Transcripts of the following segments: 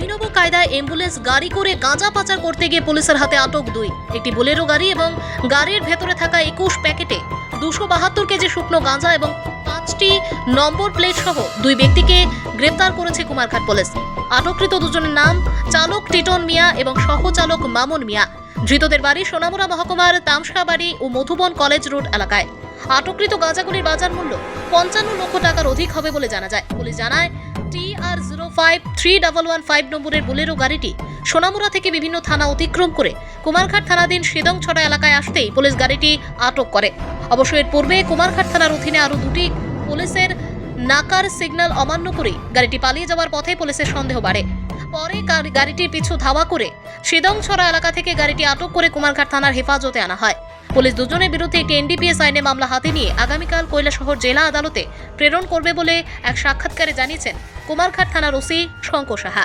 অভিনব কায়দায় অ্যাম্বুলেন্স গাড়ি করে গাঁজা পাচার করতে গিয়ে পুলিশের হাতে আটক দুই। একটি বোলেরো গাড়ি এবং গাড়ির ভেতরে থাকা একুশ প্যাকেটে দুশো বাহাত্তর কেজি শুকনো গাঁজা এবং পাঁচটি নম্বর প্লেট সহ দুই ব্যক্তিকে গ্রেপ্তার করেছে কুমারঘাট পুলিশ। আটককৃত দুজনের নাম চালক টিটন মিয়া এবং সহচালক মামুন মিয়া। ধৃতদের বাড়ি সোনামুড়া মহকুমার তামসাবাড়ি ও মধুবন কলেজ রোড এলাকায়। আটককৃত গাঁজাগুলির বাজার মূল্য পঞ্চান্ন লক্ষ টাকার অধিক হবে বলে জানা যায়। পুলিশ জানায় T R zero five three double one five নম্বরের বুলেরো গাড়িটি সোনামুড়া থেকে বিভিন্ন থানা অতিক্রম করে কুমারঘাট থানাধীন সিদংছড়া এলাকায় আসতেই পুলিশ গাড়িটি আটক করে। অবশ্য এর পূর্বে কুমারঘাট থানার অধীনে আরও দুটি পুলিশের নাকার সিগন্যাল অমান্য করে গাড়িটি পালিয়ে যাওয়ার পথে পুলিশের সন্দেহ বাড়ে। পরে গাড়ি- গাড়িটির পিছু ধাওয়া করে সিদংছড়া এলাকা থেকে গাড়িটি আটক করে কুমারঘাট থানার হেফাজতে আনা হয়। পুলিশ দুজনের বিরুদ্ধে একটি এনডিপিএস আইনে মামলা হাতে নিয়ে আগামীকাল কৈলাসহর জেলা আদালতে প্রেরণ করবে বলে এক সাক্ষাৎকারে জানিয়েছেন কুমারঘাট থানার ওসি শঙ্কর সাহা।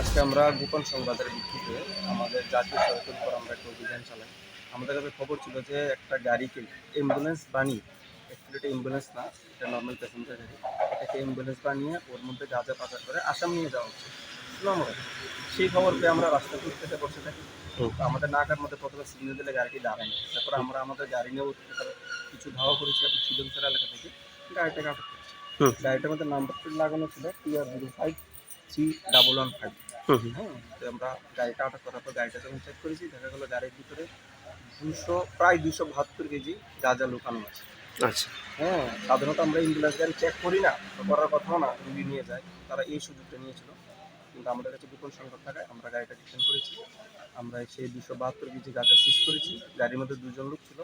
আজকে আমরা গোপন সংবাদের ভিত্তিতে আমাদের জাতীয় সড়কের উপর আমরা একটা অভিযান চালাই। আমাদের কাছে খবর ছিল যে একটা গাড়িকে অ্যাম্বুলেন্স বানিয়ে অ্যাকচুয়ালি এটা অ্যাম্বুলেন্স না, এটা নর্মাল প্যাসেঞ্জার গাড়ি। এটাকে অ্যাম্বুলেন্স বানিয়ে ওর মধ্যে গাঁজা পাচার করে আসাম নিয়ে যাওয়া হচ্ছে। সুনামরা সেই খবর পেয়ে আমরা রাস্তা খুঁজতে বসে থাকি আমাদের নাকার মধ্যে প্রথমে সিগন্যাল দিলে গাড়িটি দাঁড়ায় দাঁড়ায়নি তারপরে আমরা আমাদের গাড়ি নিয়ে কিছু ধাওয়া করেছি আপনি সিডনসের এলাকা থেকে। গাড়িটাকে আটক করেছি। গাড়িটার মধ্যে নাম্বার প্লেট লাগানো ছিল T R zero five three double one five হ্যাঁ তো আমরা গাড়িটা আটক করার পর গাড়িটা যখন চেক করেছি দেখা গেলো গাড়ির ভিতরে দুশো প্রায় দুশো বাহাত্তর কেজি গাঁজা লুকানো আছে। আচ্ছা। হ্যাঁ সাধারণত আমরা অ্যাম্বুলেন্স গাড়ি চেক করি না করার কথাও না রুগী নিয়ে যায় তারা এই সুযোগটা নিয়েছিল। কিন্তু আমাদের কাছে গোপন সংকট থাকায় আমরা গাড়িটা ডিটেন করেছি। আমরা সেই দুশো বাহাত্তর কেজি গাঁজা সিজ করেছি। গাড়ির মধ্যে দুজন লোক ছিল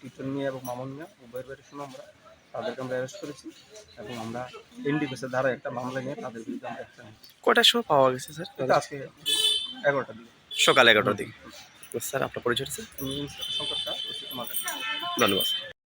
টিটন মিয়া এবং মামুন মিয়া উভয়ের বাড়ি শুনে আমরা। তাদেরকে আমরা অ্যারেস্ট করেছি এবং আমরা এনডিপিএসের দ্বারা একটা মামলা নিয়ে তাদের বিরুদ্ধে আমরা একটা কটার সময় পাওয়া গেছে স্যার? আজকে এগারোটার দিকে। সকাল এগারোটার দিকে। স্যার আপনার পরিচয় স্যার আমি সংকটটা ধন্যবাদ